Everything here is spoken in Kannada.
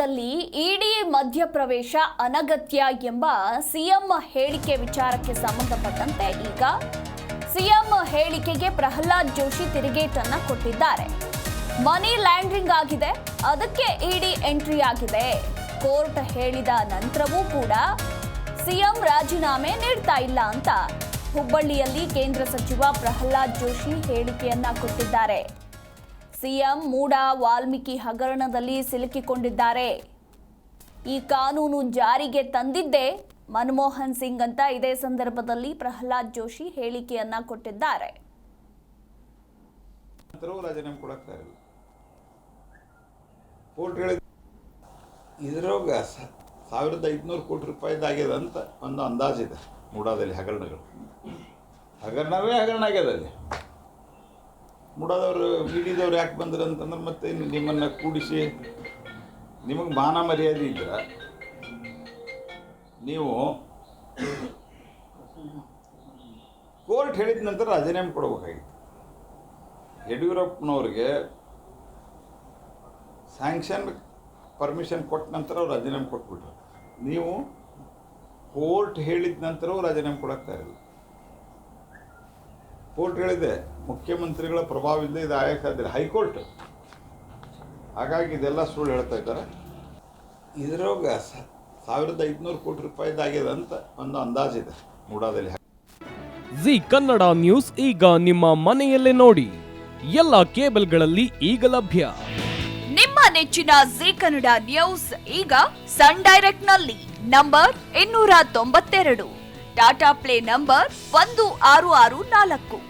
ಮೂಡಾದಲ್ಲಿ ಇಡಿ ಮಧ್ಯಪ್ರವೇಶ ಅನಗತ್ಯ ಎಂಬ ಸಿಎಂ ಹೇಳಿಕೆ ವಿಚಾರಕ್ಕೆ ಸಂಬಂಧಪಟ್ಟಂತೆ ಈಗ ಸಿಎಂ ಹೇಳಿಕೆಗೆ ಪ್ರಹ್ಲಾದ್ ಜೋಶಿ ತಿರುಗೇಟನ್ನ ಕೊಟ್ಟಿದ್ದಾರೆ. ಮನಿ ಲ್ಯಾಂಡ್ರಿಂಗ್ ಆಗಿದೆ, ಅದಕ್ಕೆ ಇಡಿ ಎಂಟ್ರಿ ಆಗಿದೆ. ಕೋರ್ಟ್ ಹೇಳಿದ ನಂತರವೂ ಕೂಡ ಸಿಎಂ ರಾಜೀನಾಮೆ ನೀಡ್ತಾ ಇಲ್ಲ ಅಂತ ಹುಬ್ಬಳ್ಳಿಯಲ್ಲಿ ಕೇಂದ್ರ ಸಚಿವ ಪ್ರಹ್ಲಾದ್ ಜೋಶಿ ಹೇಳಿಕೆಯನ್ನ ಕೊಟ್ಟಿದ್ದಾರೆ. ಸಿಎಂ ಮೂಡ ವಾಲ್ಮೀಕಿ ಹಗರಣದಲ್ಲಿ ಸಿಲುಕಿಕೊಂಡಿದ್ದಾರೆ. ಈ ಕಾನೂನು ಜಾರಿಗೆ ತಂದಿದ್ದೇ ಮನಮೋಹನ್ ಸಿಂಗ್ ಅಂತ ಇದೇ ಸಂದರ್ಭದಲ್ಲಿ ಪ್ರಹ್ಲಾದ್ ಜೋಶಿ ಹೇಳಿಕೆಯನ್ನ ಕೊಟ್ಟಿದ್ದಾರೆ. ಇದ್ರೊಳಗ ಸಾವಿರದ ಐದುನೂರು ಕೋಟಿ ರೂಪಾಯಿದಾಗ್ಯದ ಅಂತ ಒಂದು ಅಂದಾಜಿದೆ ಮೂಡಾದಲ್ಲಿ ಹಗರಣಗಳು. ಹಗರಣವೇ ಹಗರಣ ಆಗ್ಯದ ಅಲ್ಲಿ. ಮೂಡಾದವರು ಮೀಡಿಯಾದವ್ರು ಯಾಕೆ ಬಂದ್ರು ಅಂತಂದ್ರೆ ಮತ್ತೆ ನಿಮ್ಮನ್ನು ಕೂಡಿಸಿ ನಿಮಗೆ ಮಾನ ಮರ್ಯಾದೆ ಇದ್ರೆ. ನೀವು ಕೋರ್ಟ್ ಹೇಳಿದ ನಂತರ ರಾಜೀನಾಮೆ ಕೊಡಬೇಕಾಗಿತ್ತು. ಯಡಿಯೂರಪ್ಪನವ್ರಿಗೆ ಸ್ಯಾಂಕ್ಷನ್ ಪರ್ಮಿಷನ್ ಕೊಟ್ಟ ನಂತರ ಅವ್ರು ರಾಜೀನಾಮೆ ಕೊಟ್ಬಿಟ್ರು. ನೀವು ಕೋರ್ಟ್ ಹೇಳಿದ ನಂತರವೂ ರಾಜೀನಾಮೆ ಕೊಡಕ್ತಾ ಇರಲಿಲ್ಲ ಕೋರ್ಟ್ ಹೇಳಿದೆ. ಮುಖ್ಯಮಂತ್ರಿಗಳ ಪ್ರಭಾವದಿಂದ ಇಲ್ಲದೆ ಇದು ಆಯಕ್ಕೆ ಸಾಧ್ಯ ಹೈಕೋರ್ಟ್. ಹಾಗಾಗಿ ಇದೆಲ್ಲ ಸುಳ್ಳು ಹೇಳ್ತಾ ಇದ್ದಾರೆ. ಇದ್ರೊಳಗ ಸ- ಸಾವಿರದ ಐದುನೂರು ಕೋಟಿ ರೂಪಾಯಿದಾಗಿದೆ ಅಂತ ಒಂದು ಅಂದಾಜಿದೆ ಮೂಡಾದಲ್ಲಿ. ಜಿ ಕನ್ನಡ ನ್ಯೂಸ್ ಈಗ ನಿಮ್ಮ ಮನೆಯಲ್ಲೇ ನೋಡಿ. ಎಲ್ಲ ಕೇಬಲ್ಗಳಲ್ಲಿ ಈಗ ಲಭ್ಯ. ನಿಮ್ಮ ನೆಚ್ಚಿನ ಜಿ ಕನ್ನಡ ನ್ಯೂಸ್ ಈಗ ಸನ್ ಡೈರೆಕ್ಟ್ನಲ್ಲಿ ನಂಬರ್ ಇನ್ನೂರ ತೊಂಬತ್ತೆರಡು. ಟಾಟಾ ಪ್ಲೇ ನಂಬರ್ ಒಂದು ಆರು ಆರು ನಾಲ್ಕು.